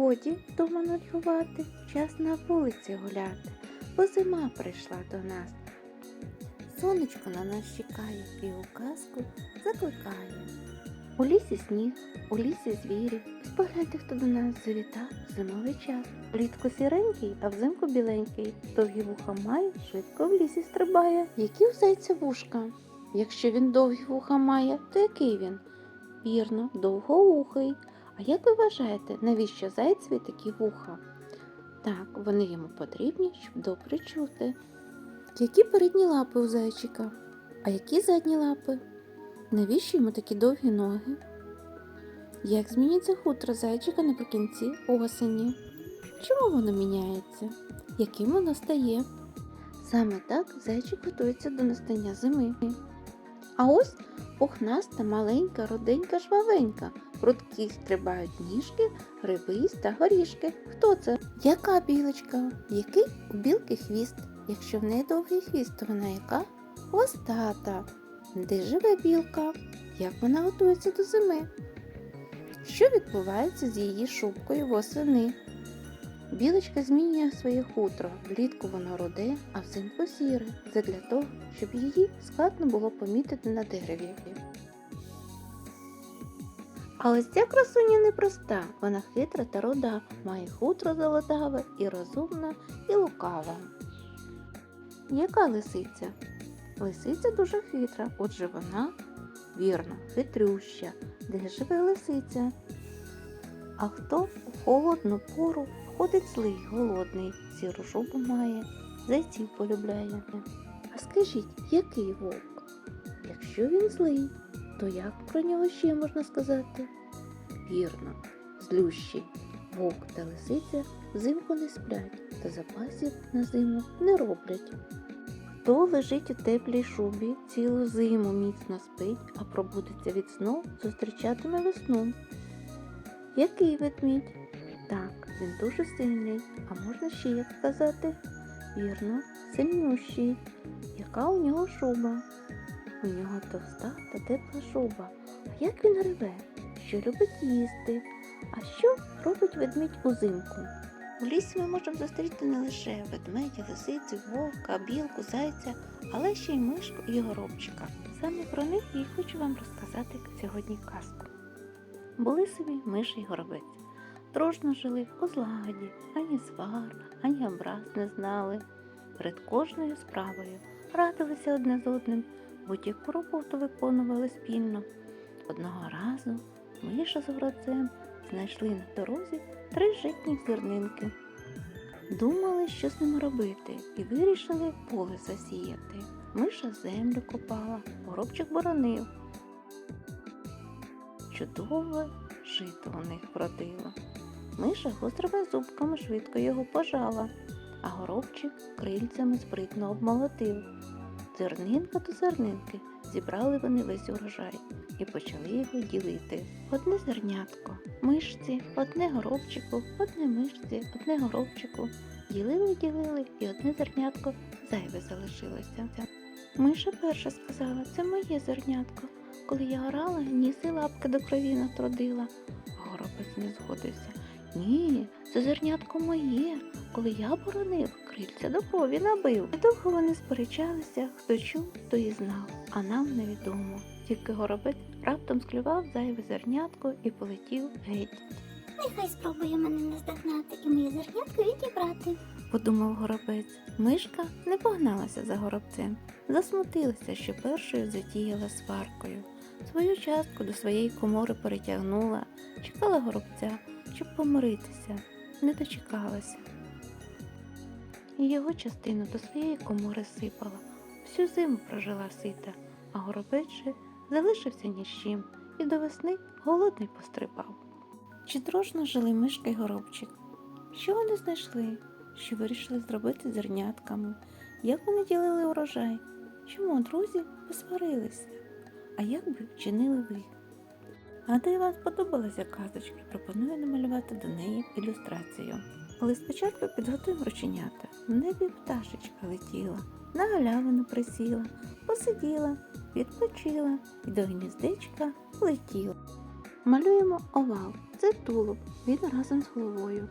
Годі вдома нудьгувати, час на вулиці гуляти, бо зима прийшла до нас. Сонечко на нас чекає і у казку закликає. У лісі сніг, у лісі звірі. Ось Погляньте, хто до нас завітав зимовий час. Влітку сіренький, а взимку біленький. Довгі вуха має, швидко в лісі стрибає. Які у зайця вушка? Якщо він довгі вуха має, то який він? Вірно, довгоухий. А як ви вважаєте, навіщо зайцеві такі вуха? Так, вони йому потрібні, щоб добре чути. Які передні лапи у зайчика? А які задні лапи? Навіщо йому такі довгі ноги? Як зміниться хутро зайчика наприкінці осені? Чому воно міняється? Яким воно стає? Саме так зайчик готується до настання зими. А ось пухнаста, маленька, руденька, жвавенька. Прудкі стрибають ніжки, грибись та горішки. Хто це? Яка білочка? Який у білки хвіст? Якщо в неї довгий хвіст, то вона яка? Хвостата. Де живе білка? Як вона готується до зими? Що відбувається з її шубкою восени? Білочка змінює своє хутро. Влітку воно руде, а взимку сіре. Для того, щоб її складно було помітити на дереві. А ось ця красуня непроста, вона хитра та руда, має хутро золотаве і розумна, і лукава. Яка лисиця? Лисиця дуже хитра, отже вона, вірно, хитрюща, де живе лисиця. А хто у холодну пору ходить злий, голодний, сіру шубу має, зайців полюбляє. А скажіть, який вовк? Якщо він злий, то як про нього ще можна сказати? Вірно, злющий. Вовк та лисиця взимку не сплять та запасів на зиму не роблять. Хто лежить у теплій шубі, цілу зиму міцно спить, а пробудеться від сну, зустрічатиме весну. Який ведмідь? Так, він дуже сильний, а можна ще як сказати? Вірно, сильнющий. Яка у нього шуба? У нього товста та тепла шуба. А як він реве? Що любить їсти? А що робить ведмідь узимку? У лісі ми можемо зустріти не лише ведмедя, лисицю, вовка, білку, зайця, але ще й мишку і горобчика. Саме про них я хочу вам розказати сьогодні казку. Були собі миші й горобець. Дружно жили у злагоді, ані свар, ані образ не знали. Перед кожною справою радилися одне з одним, будь-яку роботу виконували спільно. Одного разу миша з горобцем знайшли на дорозі три житні зернинки. Думали, що з ними робити, і вирішили поле засіяти. Миша землю копала, горобчик боронив. Чудове жито у них вродило. Миша гострими зубками швидко його пожала, а горобчик крильцями спритно обмолотив. Зернинка до зернинки зібрали вони весь урожай і почали його ділити. Одне зернятко, мишці, одне горобчику, одне мишці, одне горобчику. Ділили, ділили, і одне зернятко зайве залишилося. Миша перша сказала, це моє зернятко. Коли я орала, ніси лапки до крові натрудила. Горобець не згодився. Ні, це зернятко моє. Коли я боронив, крильця до крові набив. Недовго вони сперечалися, хто чув, то і знав, а нам невідомо. Тільки горобець раптом склював зайве зернятко і полетів геть. Нехай спробує мене наздогнати і моє зернятко відібрати. подумав горобець. Мишка не погналася за горобцем, засмутилася, що першою затіяла сваркою. Свою частку до своєї комори перетягнула, чекала горобця, щоб помиритися, не дочекалася. І його частину до своєї комори сипала, всю зиму прожила сита, а горобець же залишився ні з чим і до весни голодний пострибав. Чи дружно жили мишка й горобчик? Що вони знайшли? Що вирішили зробити зернятками? Як вони ділили урожай? Чому друзі посварилися? А як би вчинили ви? Гадаю, вам сподобалася казочка і пропоную намалювати до неї ілюстрацію. Але спочатку підготуємо рученята. В небі пташечка летіла, на галявину присіла, посиділа, відпочила і до гніздечка летіла. Малюємо овал. Це тулуб. Він разом з головою.